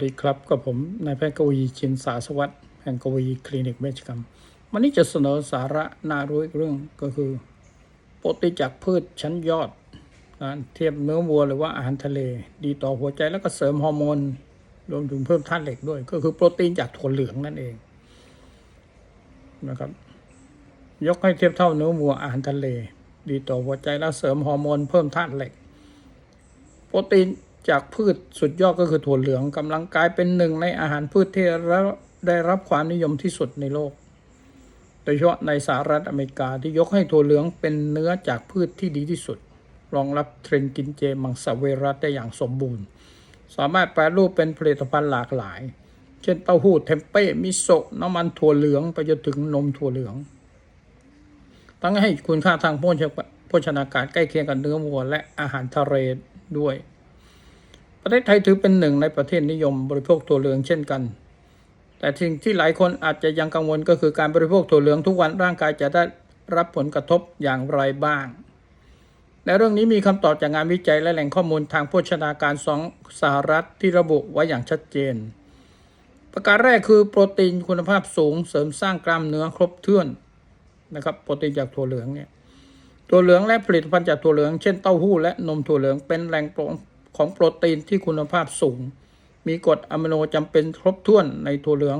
สวัสดีครับกับผมนายแพทย์กวีชินสาสวัสดิ์แห่งกวีคลินิกเวชกรรม วันนี้จะเสนอสาระน่ารู้อีกเรื่องก็คือโปรตีนจากพืชชั้นยอดนะเทียบเนื้อวัวหรือว่าอาหารทะเล ดีต่อหัวใจแล้วก็เสริมฮอร์โมนรวมถึงเพิ่มธาตุเหล็กด้วย ก็คือโปรตีนจากถั่วเหลืองนั่นเองนะครับ ยกให้เทียบเท่าเนื้อวัวอาหารทะเล ดีต่อหัวใจและเสริมฮอร์โมนเพิ่มธาตุเหล็ก โปรตีน จากพืชสุดยอดก็คือถั่วเหลืองกำลังกลายเป็นหนึ่งในอาหารพืชที่ได้รับความนิยมที่สุดในโลก โดยเฉพาะในสหรัฐอเมริกาที่ยกให้ถั่วเหลืองเป็นเนื้อจากพืชที่ดีที่สุด รองรับเทรนด์กินเจมังสวิรัตได้อย่างสมบูรณ์ สามารถแปรรูปเป็นผลิตภัณฑ์หลากหลาย เช่นเต้าหู้เทมเป้มิโซะน้ำมันถั่วเหลืองไปจนถึงนมถั่วเหลือง ทั้งให้คุณค่าทางโภชโภชนาการใกล้เคียงกับเนื้อวัวและอาหารทะเลด้วย ประเทศไทยถือเป็นหนึ่งในประเทศนิยมบริโภคถั่วเหลืองเช่นกัน แต่สิ่งที่หลายคนอาจจะยังกังวลก็คือการบริโภคถั่วเหลืองทุกวันร่างกายจะได้รับผลกระทบอย่างไรบ้างและเรื่องนี้มีคำตอบจากงานวิจัยและแหล่งข้อมูลทางโภชนาการสองสหรัฐที่ระบุไว้อย่างชัดเจน ประการแรกคือโปรตีนคุณภาพสูงเสริมสร้างกล้ามเนื้อครบถ้วนนะครับโปรตีนจากถั่วเหลืองเนี่ยถั่วเหลืองและผลิตภัณฑ์จากถั่วเหลืองเช่นเต้าหู้และนมถั่วเหลืองเป็นแหล่ง ของโปรตีนที่คุณภาพสูง มีกรดอะมิโนจำเป็นครบถ้วนในถั่วเหลือง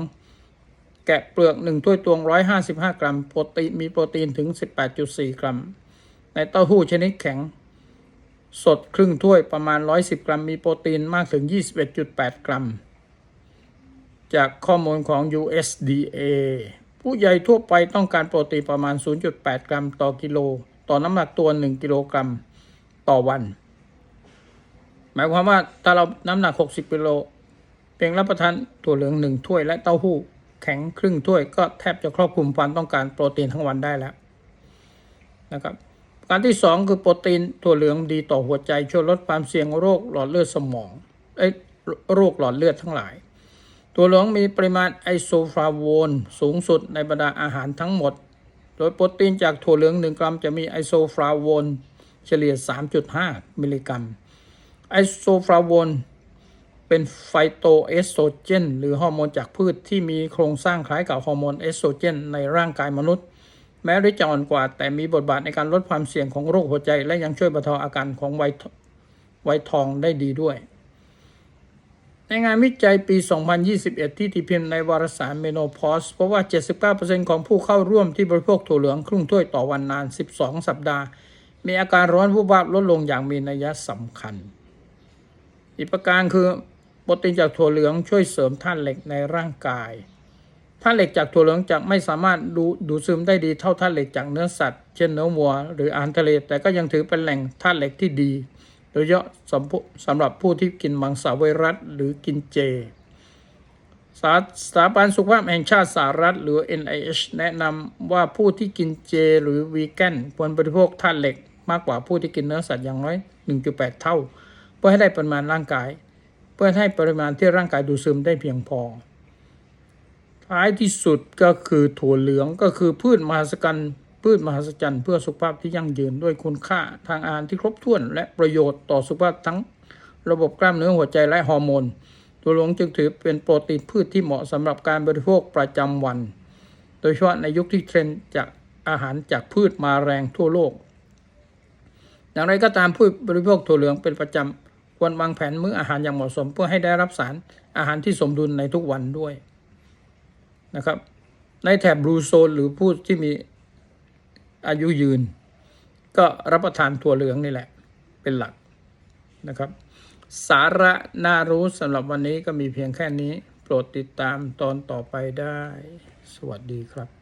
แกะเปลือกหนึ่งถ้วยตวง 155 กรัม โปรตีนมีโปรตีนถึง 18.4 กรัม ในเต้าหู้ชนิดแข็ง สดครึ่งถ้วยประมาณ 110 กรัม มีโปรตีนมากถึง 21.8 กรัม จากข้อมูลของ USDA ผู้ใหญ่ทั่วไปต้องการโปรตีนประมาณ 0.8 กรัม ต่อกิโล ต่อน้ำหนักตัว 1 กิโลกรัม ต่อวัน หมายความว่าถ้าเราน้ำหนัก 60กิโลเพียงรับประทานถั่วเหลืองหนึ่งถ้วยและเต้าหู้แข็งครึ่งถ้วยก็แทบจะครอบคลุมความต้องการโปรตีนทั้งวันได้แล้วนะครับการที่ 2 คือโปรตีนถั่วเหลืองดีต่อหัวใจช่วยลดความเสี่ยงโรคหลอดเลือดสมองเอ้โรคหลอดเลือดทั้งหลายถั่วเหลืองมีปริมาณไอโซฟลาโวนสูงสุดในบรรดาอาหารทั้งหมด โดยโปรตีนจากถั่วเหลือง 1 กรัมจะมีไอโซฟลาโวนเฉลี่ย 3.5 มิลลิกรัม ไอโซฟลาโวนเป็นไฟโตเอสโตรเจน หรือฮอร์โมนจากพืชที่มีโครงสร้างคล้ายกับฮอร์โมนเอสโตรเจน ในร่างกายมนุษย์ แม้ฤทธิ์จะอ่อนกว่า แต่มีบทบาทในการลดความเสี่ยงของโรคหัวใจ และยังช่วยบรรเทาอาการของไวไวทองได้ดีด้วย ในงานวิจัยปี 2021 ที่ตีพิมพ์ในวารสารเมโนพอสเพราะว่า 79%ของผู้เข้าร่วมที่บริโภคถั่วเหลืองครึ่งถ้วยต่อวันนาน 12 สัปดาห์ มีอาการร้อนวูบวาบลดลงอย่างมีนัยสำคัญ อีกประการคือโปรตีนจากถั่วเหลืองช่วยเสริมธาตุเหล็กในร่างกายธาตุเหล็กจากถั่วเหลืองจะไม่สามารถดูดูซึมได้ดีเท่าธาตุเหล็กจากเนื้อสัตว์ เช่นเนื้อวัว หรืออาหารทะเล แต่ก็ยังถือเป็นแหล่งธาตุเหล็กที่ดี โดยเฉพาะสำหรับผู้ที่กินมังสวิรัตหรือกินเจสถาบันสุขภาพแห่งชาติสหรัฐหรือ NIH แนะนำว่าผู้ที่กินเจหรือวีแกนควรบริโภคธาตุเหล็กมากกว่าผู้ที่กินเนื้อสัตว์อย่างน้อย 1.8 เท่า เพื่อให้ได้ปริมาณร่างกาย เพื่อให้ปริมาณที่ร่างกายดูดซึมได้เพียงพอ ท้ายที่สุดก็คือถั่วเหลืองก็คือพืชมหัศจรรย์พืชมหัศจรรย์เพื่อสุขภาพที่ยั่งยืนด้วยคุณค่าทางอาหารที่ครบถ้วน และประโยชน์ต่อสุขภาพทั้งระบบกล้ามเนื้อหัวใจและฮอร์โมนถั่วเหลืองจึงถือเป็นโปรตีนพืชที่เหมาะสำหรับการบริโภคประจำวัน โดยเฉพาะในยุคที่เทรนด์จากอาหารจากพืชมาแรงทั่วโลก อย่างไรก็ตามผู้บริโภคถั่วเหลืองเป็นประจำ ควรวางแผนมื้ออาหารอย่างเหมาะสม เพื่อให้ได้รับสารอาหารที่สมดุลในทุกวันด้วยนะครับ ในแถบบลูโซนหรือผู้ที่มีอายุยืน ก็รับประทานถั่วเหลืองนี่แหละ เป็นหลักนะครับ สาระน่ารู้สำหรับวันนี้ก็มีเพียงแค่นี้ โปรดติดตามตอนต่อไปได้ สวัสดีครับ